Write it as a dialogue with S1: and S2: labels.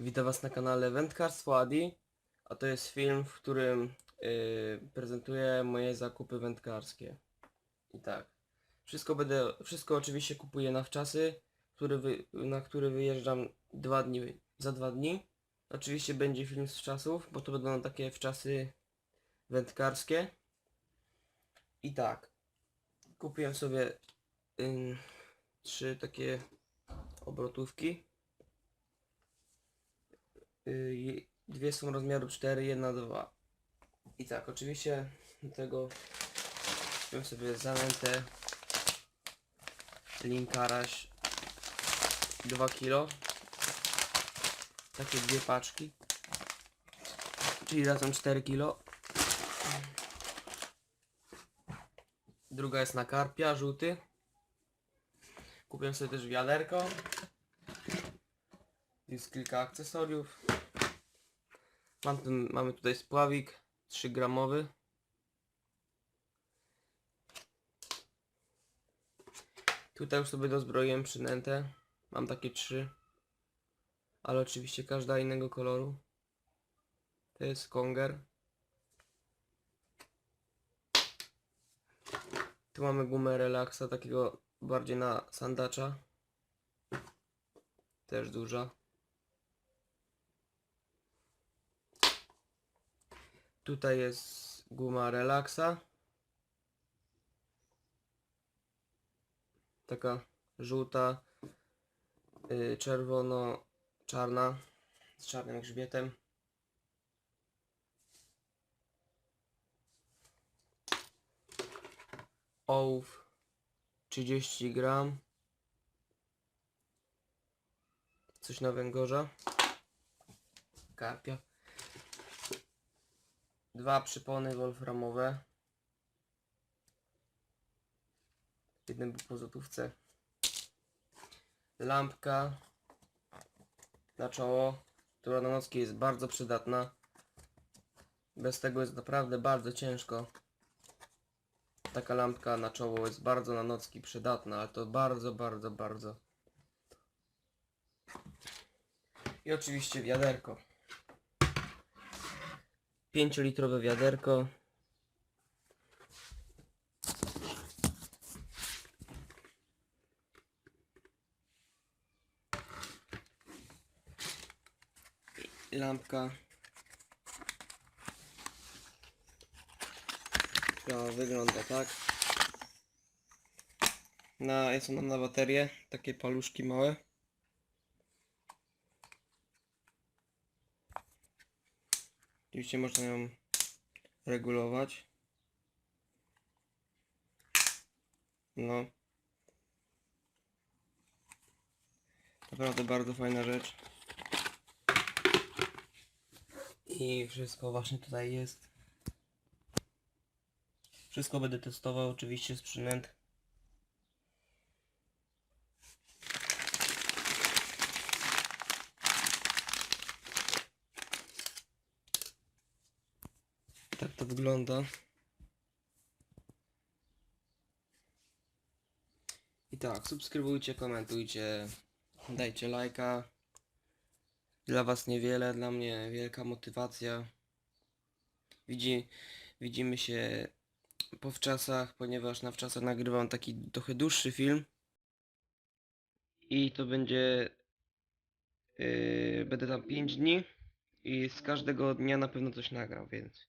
S1: Witam Was na kanale Wędkarstwo Adi, a to jest film, w którym yy, prezentuję moje zakupy wędkarskie. I tak, wszystko będę, wszystko oczywiście kupuję na wczasy, który wy, na który wyjeżdżam dwa dni, za dwa dni. Oczywiście będzie film z wczasów, bo to będą takie wczasy wędkarskie. I tak, kupiłem sobie ym, trzy takie obrotówki. Y, dwie są rozmiaru 4, jedna 2. I tak, oczywiście do tego kupiłem sobie zanętę linkaraś 2 kg. Takie dwie paczki. Czyli razem 4 kg. Druga jest na karpia, żółty. Kupiłem sobie też wiaderko. Jest kilka akcesoriów. Mam ten, mamy tutaj spławik 3 gramowy. Tutaj już sobie dozbroiłem przynętę. Mam takie trzy. Ale oczywiście każda innego koloru. To jest konger. Tu mamy gumę relaksa takiego bardziej na sandacza. Też duża. Tutaj jest guma relaksa. Taka żółta, yy, czerwono-czarna z czarnym grzbietem. Ołów 30 gram. Coś na węgorza. Karpia. Dwa przypony wolframowe. Jeden był po złotówce. Lampka na czoło, która na nocki jest bardzo przydatna. Bez tego jest naprawdę bardzo ciężko. Taka lampka na czoło jest bardzo na nocki przydatna, ale to bardzo, bardzo, bardzo. I oczywiście wiaderko. 5-litrowe wiaderko. Lampka. Która wygląda tak. Na, ona na baterię. Takie paluszki małe. Oczywiście można ją regulować. No. Naprawdę bardzo fajna rzecz. I wszystko właśnie tutaj jest. Wszystko będę testował oczywiście z przynęt. Tak to wygląda. I tak, subskrybujcie, komentujcie, dajcie lajka. Dla was niewiele, dla mnie wielka motywacja. Widzi, widzimy się po wczasach, ponieważ na wczasach nagrywam taki trochę dłuższy film. I to będzie... Yy, będę tam 5 dni i z każdego dnia na pewno coś nagram, więc...